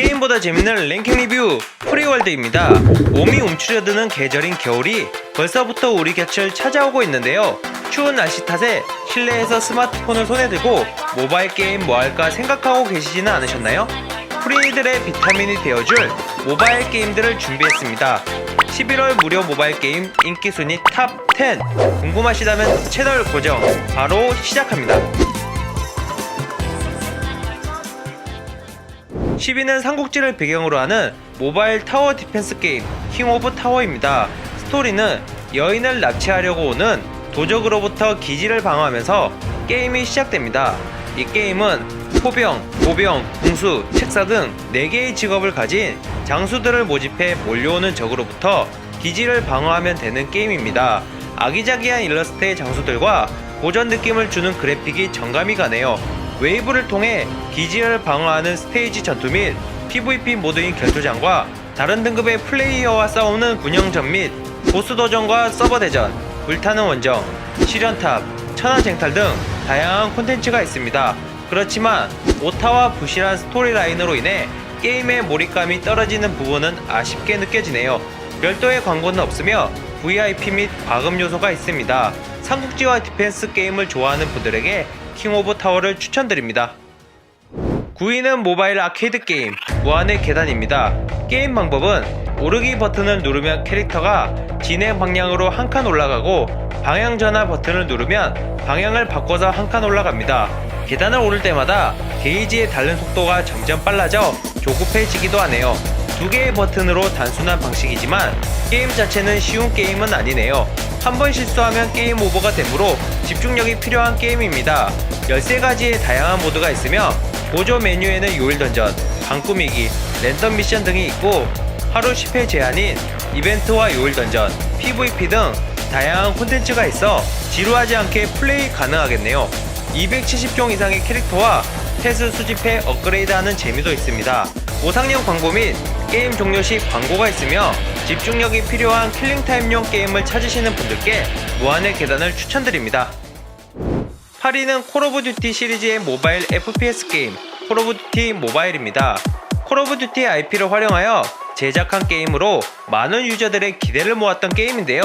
게임보다 재밌는 랭킹 리뷰 프리월드입니다. 몸이 움츠려드는 계절인 겨울이 벌써부터 우리 곁을 찾아오고 있는데요. 추운 날씨 탓에 실내에서 스마트폰을 손에 들고 모바일 게임 뭐 할까 생각하고 계시지는 않으셨나요? 프리들의 비타민이 되어줄 모바일 게임들을 준비했습니다. 11월 무료 모바일 게임 인기 순위 탑 10 궁금하시다면 채널 고정 바로 시작합니다. 10위는 삼국지를 배경으로 하는 모바일 타워 디펜스 게임 킹 오브 타워입니다. 스토리는 여인을 납치하려고 오는 도적으로부터 기지를 방어하면서 게임이 시작됩니다. 이 게임은 포병, 보병, 궁수, 책사 등 4개의 직업을 가진 장수들을 모집해 몰려오는 적으로부터 기지를 방어하면 되는 게임입니다. 아기자기한 일러스트의 장수들과 고전 느낌을 주는 그래픽이 정감이 가네요. 웨이브를 통해 기지를 방어하는 스테이지 전투 및 PVP 모드인 결투장과 다른 등급의 플레이어와 싸우는 군영전 및 보스 도전과 서버 대전, 불타는 원정, 시련탑, 천하쟁탈 등 다양한 콘텐츠가 있습니다. 그렇지만 오타와 부실한 스토리라인으로 인해 게임의 몰입감이 떨어지는 부분은 아쉽게 느껴지네요. 별도의 광고는 없으며 VIP 및 과금 요소가 있습니다. 삼국지와 디펜스 게임을 좋아하는 분들에게 킹 오브 타워를 추천드립니다. 9위는 모바일 아케이드 게임 무한의 계단입니다. 게임 방법은 오르기 버튼을 누르면 캐릭터가 진행 방향으로 한 칸 올라가고 방향 전환 버튼을 누르면 방향을 바꿔서 한 칸 올라갑니다. 계단을 오를 때마다 게이지의 닳는 속도가 점점 빨라져 조급해지기도 하네요. 두 개의 버튼으로 단순한 방식이지만 게임 자체는 쉬운 게임은 아니네요. 한 번 실수하면 게임 오버가 되므로 집중력이 필요한 게임입니다. 13가지의 다양한 모드가 있으며 보조 메뉴에는 요일 던전, 방 꾸미기, 랜덤 미션 등이 있고 하루 10회 제한인 이벤트와 요일 던전, PVP 등 다양한 콘텐츠가 있어 지루하지 않게 플레이 가능하겠네요. 270종 이상의 캐릭터와 패스 수집해 업그레이드하는 재미도 있습니다. 5상년 광고 및 게임 종료 시 광고가 있으며 집중력이 필요한 킬링타임용 게임을 찾으시는 분들께 무한의 계단을 추천드립니다. 8위는 콜 오브 듀티 시리즈의 모바일 FPS 게임 콜 오브 듀티 모바일입니다. 콜 오브 듀티 IP를 활용하여 제작한 게임으로 많은 유저들의 기대를 모았던 게임인데요.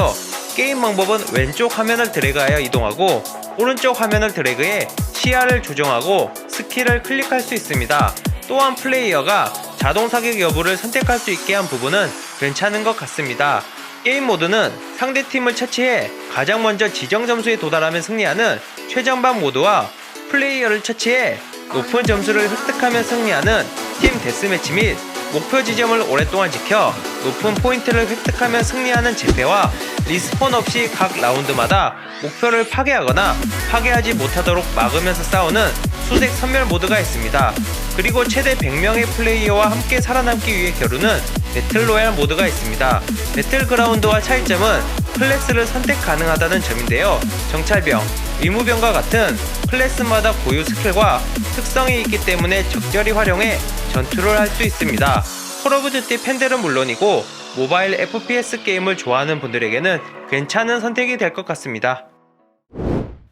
게임 방법은 왼쪽 화면을 드래그하여 이동하고 오른쪽 화면을 드래그해 시야를 조정하고 스킬을 클릭할 수 있습니다. 또한 플레이어가 자동 사격 여부를 선택할 수 있게 한 부분은 괜찮은 것 같습니다. 게임 모드는 상대 팀을 처치해 가장 먼저 지정 점수에 도달하면 승리하는 최전방 모드와 플레이어를 처치해 높은 점수를 획득하면 승리하는 팀 데스매치 및 목표 지점을 오랫동안 지켜 높은 포인트를 획득하면 승리하는 재패와 리스폰 없이 각 라운드마다 목표를 파괴하거나 파괴하지 못하도록 막으면서 싸우는 수색 선멸 모드가 있습니다. 그리고 최대 100명의 플레이어와 함께 살아남기 위해 겨루는 배틀로얄 모드가 있습니다. 배틀그라운드와 차이점은 클래스를 선택 가능하다는 점인데요. 정찰병, 의무병과 같은 클래스마다 고유 스킬과 특성이 있기 때문에 적절히 활용해 전투를 할 수 있습니다. 콜 오브 듀티 팬들은 물론이고 모바일 FPS 게임을 좋아하는 분들에게는 괜찮은 선택이 될 것 같습니다.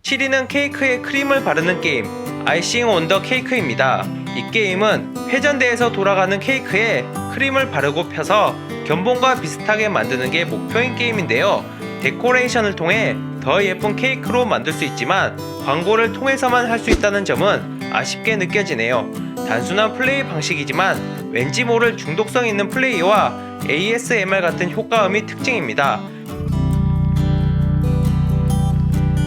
7위는 케이크에 크림을 바르는 게임 아이싱 온 더 케이크입니다. 이 게임은 회전대에서 돌아가는 케이크에 크림을 바르고 펴서 견본과 비슷하게 만드는 게 목표인 게임인데요. 데코레이션을 통해 더 예쁜 케이크로 만들 수 있지만 광고를 통해서만 할 수 있다는 점은 아쉽게 느껴지네요. 단순한 플레이 방식이지만 왠지 모를 중독성 있는 플레이와 ASMR 같은 효과음이 특징입니다.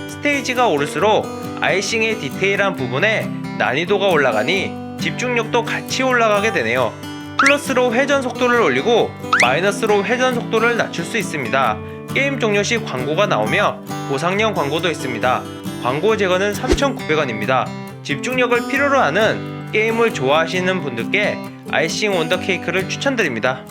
스테이지가 오를수록 아이싱의 디테일한 부분에 난이도가 올라가니 집중력도 같이 올라가게 되네요. 플러스로 회전 속도를 올리고 마이너스로 회전 속도를 낮출 수 있습니다. 게임 종료 시 광고가 나오며 보상형 광고도 있습니다. 광고 제거는 3,900원입니다. 집중력을 필요로 하는 게임을 좋아하시는 분들께 아이싱 온더 케이크를 추천드립니다.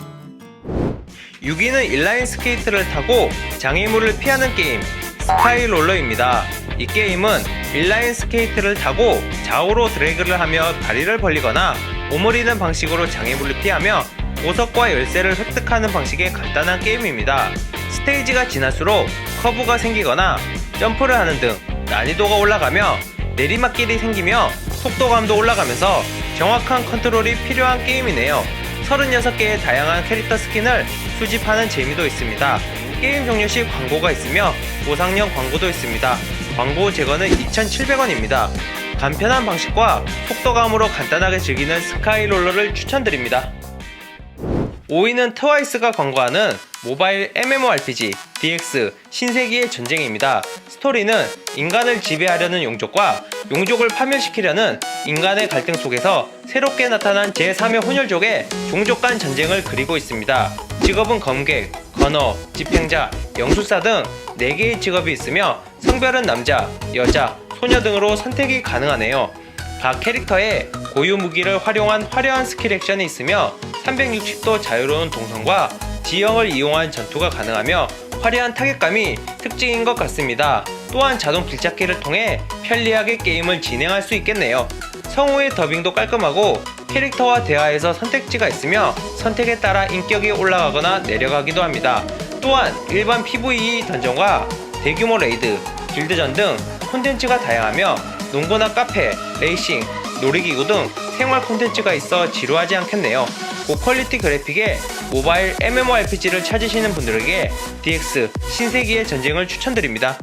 6위는 인라인 스케이트를 타고 장애물을 피하는 게임 스카이 롤러입니다. 이 게임은 인라인 스케이트를 타고 좌우로 드래그를 하며 다리를 벌리거나 오므리는 방식으로 장애물을 피하며 보석과 열쇠를 획득하는 방식의 간단한 게임입니다. 스테이지가 지날수록 커브가 생기거나 점프를 하는 등 난이도가 올라가며 내리막길이 생기며 속도감도 올라가면서 정확한 컨트롤이 필요한 게임이네요. 36개의 다양한 캐릭터 스킨을 수집하는 재미도 있습니다. 게임 종료 시 광고가 있으며 보상형 광고도 있습니다. 광고 제거는 2,700원입니다. 간편한 방식과 속도감으로 간단하게 즐기는 스카이롤러를 추천드립니다. 5위는 트와이스가 광고하는 모바일 MMORPG DX 신세기의 전쟁입니다. 스토리는 인간을 지배하려는 용족과 용족을 파멸시키려는 인간의 갈등 속에서 새롭게 나타난 제3의 혼혈족의 종족 간 전쟁을 그리고 있습니다. 직업은 검객, 건어, 집행자, 영술사 등 4개의 직업이 있으며 성별은 남자, 여자, 소녀 등으로 선택이 가능하네요. 각 캐릭터에 고유 무기를 활용한 화려한 스킬 액션이 있으며 360도 자유로운 동선과 지형을 이용한 전투가 가능하며 화려한 타격감이 특징인 것 같습니다. 또한 자동 길찾기를 통해 편리하게 게임을 진행할 수 있겠네요. 성우의 더빙도 깔끔하고 캐릭터와 대화에서 선택지가 있으며 선택에 따라 인격이 올라가거나 내려가기도 합니다. 또한 일반 PVE 던전과 대규모 레이드, 길드전 등 콘텐츠가 다양하며 농구나 카페, 레이싱, 놀이기구 등 생활 콘텐츠가 있어 지루하지 않겠네요. 고퀄리티 그래픽의 모바일 MMORPG를 찾으시는 분들에게 DX 신세기의 전쟁을 추천드립니다.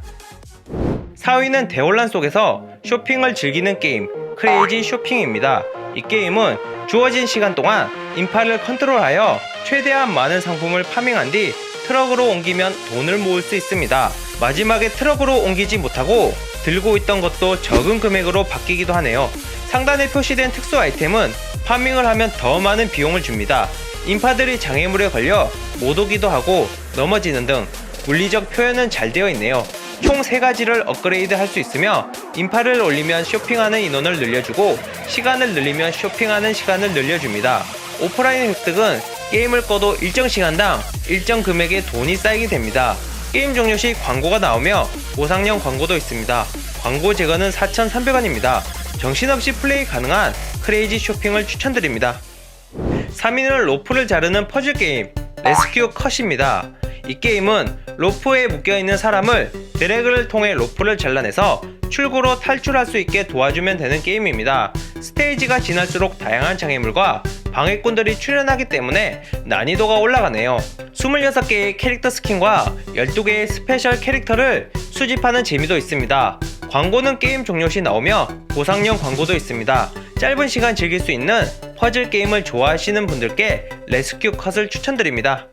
4위는 대혼란 속에서 쇼핑을 즐기는 게임 크레이지 쇼핑입니다. 이 게임은 주어진 시간 동안 인파를 컨트롤하여 최대한 많은 상품을 파밍한 뒤 트럭으로 옮기면 돈을 모을 수 있습니다. 마지막에 트럭으로 옮기지 못하고 들고 있던 것도 적은 금액으로 바뀌기도 하네요. 상단에 표시된 특수 아이템은 파밍을 하면 더 많은 비용을 줍니다. 인파들이 장애물에 걸려 못 오기도 하고 넘어지는 등 물리적 표현은 잘 되어 있네요. 총 3가지를 업그레이드 할 수 있으며 인파를 올리면 쇼핑하는 인원을 늘려주고 시간을 늘리면 쇼핑하는 시간을 늘려줍니다. 오프라인 획득은 게임을 꺼도 일정 시간당 일정 금액의 돈이 쌓이게 됩니다. 게임 종료 시 광고가 나오며 보상형 광고도 있습니다. 광고 제거는 4,300원입니다. 정신없이 플레이 가능한 크레이지 쇼핑을 추천드립니다. 3위는 로프를 자르는 퍼즐 게임 레스큐 컷입니다. 이 게임은 로프에 묶여있는 사람을 드래그를 통해 로프를 잘라내서 출구로 탈출할 수 있게 도와주면 되는 게임입니다. 스테이지가 지날수록 다양한 장애물과 방해꾼들이 출현하기 때문에 난이도가 올라가네요. 26개의 캐릭터 스킨과 12개의 스페셜 캐릭터를 수집하는 재미도 있습니다. 광고는 게임 종료 시 나오며 보상형 광고도 있습니다. 짧은 시간 즐길 수 있는 퍼즐 게임을 좋아하시는 분들께 레스큐 컷을 추천드립니다.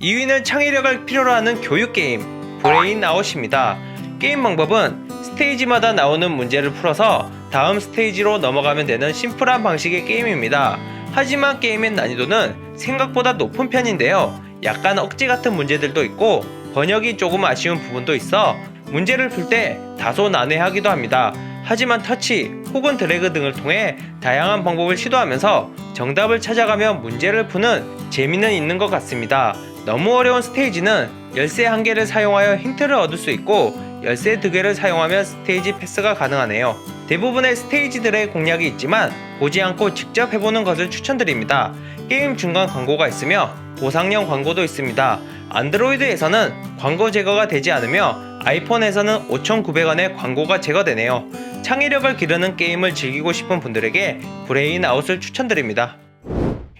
2위는 창의력을 필요로 하는 교육 게임 브레인 아웃입니다. 게임 방법은 스테이지마다 나오는 문제를 풀어서 다음 스테이지로 넘어가면 되는 심플한 방식의 게임입니다. 하지만 게임의 난이도는 생각보다 높은 편인데요. 약간 억지 같은 문제들도 있고 번역이 조금 아쉬운 부분도 있어 문제를 풀 때 다소 난해하기도 합니다. 하지만 터치 혹은 드래그 등을 통해 다양한 방법을 시도하면서 정답을 찾아가며 문제를 푸는 재미는 있는 것 같습니다. 너무 어려운 스테이지는 열쇠 한 개를 사용하여 힌트를 얻을 수 있고 열쇠 두 개를 사용하면 스테이지 패스가 가능하네요. 대부분의 스테이지들의 공략이 있지만 보지 않고 직접 해보는 것을 추천드립니다. 게임 중간 광고가 있으며 보상형 광고도 있습니다. 안드로이드에서는 광고 제거가 되지 않으며 아이폰에서는 5,900원의 광고가 제거되네요. 창의력을 기르는 게임을 즐기고 싶은 분들에게 브레인 아웃을 추천드립니다.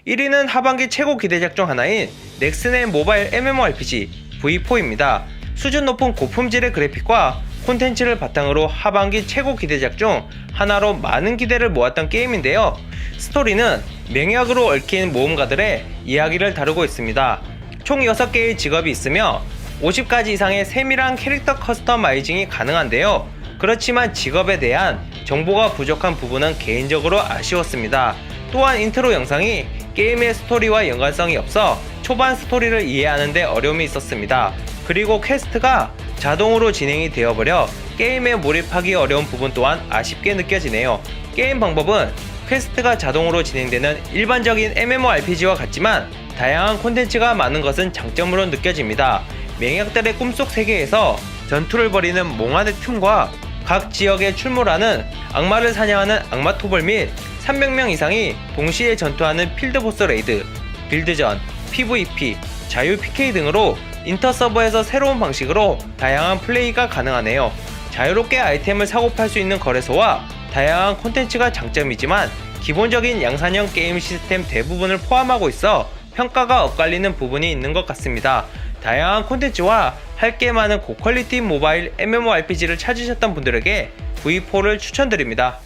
1위는 하반기 최고 기대작 중 하나인 넥슨의 모바일 MMORPG V4입니다. 수준 높은 고품질의 그래픽과 콘텐츠를 바탕으로 하반기 최고 기대작 중 하나로 많은 기대를 모았던 게임인데요. 스토리는 맹약으로 얽힌 모험가들의 이야기를 다루고 있습니다. 총 6개의 직업이 있으며 50가지 이상의 세밀한 캐릭터 커스터마이징이 가능한데요. 그렇지만 직업에 대한 정보가 부족한 부분은 개인적으로 아쉬웠습니다. 또한 인트로 영상이 게임의 스토리와 연관성이 없어 초반 스토리를 이해하는데 어려움이 있었습니다. 그리고 퀘스트가 자동으로 진행이 되어버려 게임에 몰입하기 어려운 부분 또한 아쉽게 느껴지네요. 게임 방법은 퀘스트가 자동으로 진행되는 일반적인 MMORPG와 같지만 다양한 콘텐츠가 많은 것은 장점으로 느껴집니다. 맹약들의 꿈속 세계에서 전투를 벌이는 몽환의 틈과 각 지역에 출몰하는 악마를 사냥하는 악마 토벌 및 300명 이상이 동시에 전투하는 필드보스 레이드, 빌드전, PVP, 자유 PK 등으로 인터 서버에서 새로운 방식으로 다양한 플레이가 가능하네요. 자유롭게 아이템을 사고 팔 수 있는 거래소와 다양한 콘텐츠가 장점이지만 기본적인 양산형 게임 시스템 대부분을 포함하고 있어 평가가 엇갈리는 부분이 있는 것 같습니다. 다양한 콘텐츠와 할 게 많은 고퀄리티 모바일 MMORPG를 찾으셨던 분들에게 V4를 추천드립니다.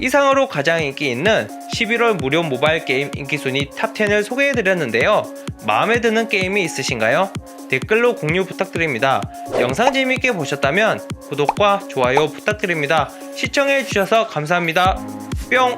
이상으로 가장 인기 있는 11월 무료 모바일 게임 인기 순위 탑10을 소개해드렸는데요. 마음에 드는 게임이 있으신가요? 댓글로 공유 부탁드립니다. 영상 재밌게 보셨다면 구독과 좋아요 부탁드립니다. 시청해주셔서 감사합니다. 뿅!